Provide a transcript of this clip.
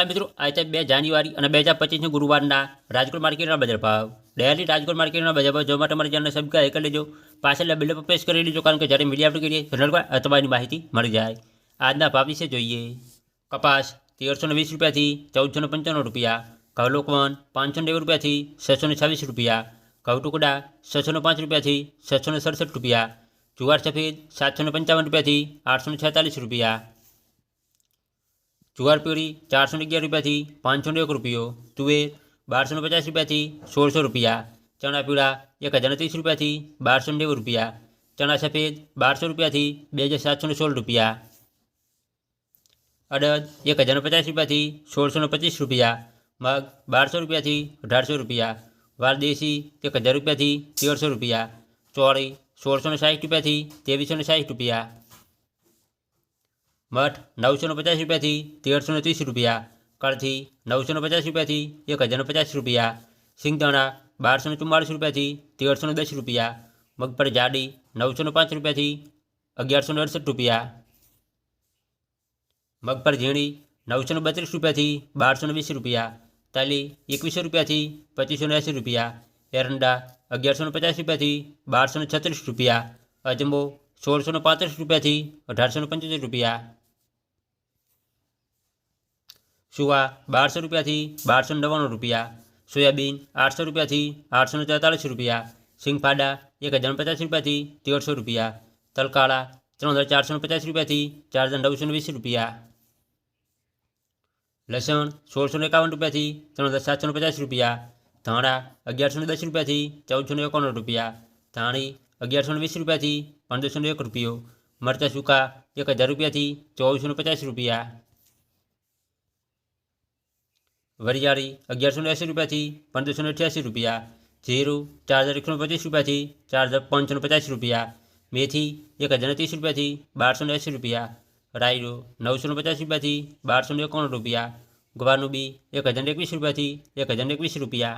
નમસ્કાર મિત્રો આજે બે જાન્યુઆરી અને બે હજાર પચીસની ગુરુવારના રાજકોટ માર્કેટના બજાર ભાવ ડેલી રાજકોટ માર્કેટના બજાર ભાવ જોવા માટે તમારી ચેનલને સબસ્ક્રાઈબ કરી લેજો પાછળ બેલ પર પ્રેસ કરી લેજો કારણ કે જ્યારે મીડિયા આપણે કરીએ જનરલ પર તમારી માહિતી મળી જાય આજના ભાવ વિશે જોઈએ કપાસ તેરસો ને વીસ રૂપિયાથી ચૌદસો ને પંચાણું રૂપિયા ઘઉં લોકવન પાંચસો નેવું રૂપિયાથી છસો ને છવ્વીસ રૂપિયા ઘઉં ટુકડા છસો ને પાંચ રૂપિયાથી છસો ને સડસઠ રૂપિયા જુવાર સફેદ સાતસો ને પંચાવન રૂપિયાથી આઠસો ને છેતાલીસ રૂપિયા જુવાર પ્યુરી ચારસો ને અગિયાર રૂપિયાથી પાંચસો ને એક રૂપિયો તુવેર બારસો ને પચાસ રૂપિયાથી સોળસો રૂપિયા ચણા પીળા એક હજાર ત્રીસ રૂપિયાથી બારસો ને નેવું રૂપિયા ચણા સફેદ બારસો રૂપિયાથી બે હજાર સાતસો ને સોળ રૂપિયા અડદ એક હજાર ને પચાસ રૂપિયાથી સોળસો ને પચીસ રૂપિયા મગ બારસો રૂપિયાથી અઢારસો રૂપિયા વાલ દેશી એક હજાર રૂપિયાથી તેરસો રૂપિયા ચોળી સોળસો ને સાઠ રૂપિયાથી ત્રેવીસો ને સાઠ રૂપિયા મઠ નવસો ને પચાસ રૂપિયાથી તેરસો ને ત્રીસ રૂપિયા કળથી નવસો ને પચાસ રૂપિયાથી એક હજાર ને પચાસ રૂપિયા સિંગદાણા બારસો ને ચુમ્માળીસ રૂપિયાથી તેરસો ને દસ રૂપિયા મગફળી જાડી નવસો ને પાંચ રૂપિયાથી અગિયારસો ને અડસઠ રૂપિયા મગફળી ઝીણી નવસો ને બત્રીસ રૂપિયાથી બારસો ને વીસ રૂપિયા તાલી એકવીસો રૂપિયાથી પચીસો ને એંસી રૂપિયા એરંડા અગિયારસો ને પચાસ રૂપિયાથી બારસો ને છત્રીસ રૂપિયા અજમો સોળસો ને પાંત્રીસ રૂપિયાથી અઢારસો ને પંચોતેર રૂપિયા સુવા બારસો રૂપિયાથી બારસો ને નવ્વાણું રૂપિયા સોયાબીન આઠસો રૂપિયાથી આઠસો ને તેતાલીસ રૂપિયા સિંગફાડા એક હજાર પચાસ રૂપિયાથી તેરસો રૂપિયા તલકાળા ત્રણ હજાર ચારસો ને પચાસ રૂપિયાથી ચાર હજાર નવસો ને વીસ રૂપિયા લસણ સોળસો ને એકાવન રૂપિયાથી ત્રણ હજાર સાતસો ને પચાસ રૂપિયા ધાણા અગિયારસો ને દસ રૂપિયાથી ચૌદસો ને એકાવન રૂપિયા ધાણી અગિયારસો ને વીસ રૂપિયાથી પંદરસો ને એક રૂપિયો મરચાં સૂકા એક હજાર રૂપિયાથી ચોવીસો ને પચાસ રૂપિયા વરિયાળી અગિયારસો એંસી રૂપિયાથી પંદરસો અઠ્યાસી રૂપિયા, જીરું ચાર હજાર એકસો પચીસ રૂપિયાથી ચાર હજાર પાંચસો પચાસ રૂપિયા, મેથી એક હજાર ત્રીસ રૂપિયાથી બારસો એંસી રૂપિયા, રાયડો નવસો પચાસ રૂપિયાથી બારસો એકાણું રૂપિયા, ગવારનું બી એક હજાર એકવીસ રૂપિયાથી એક હજાર એકવીસ રૂપિયા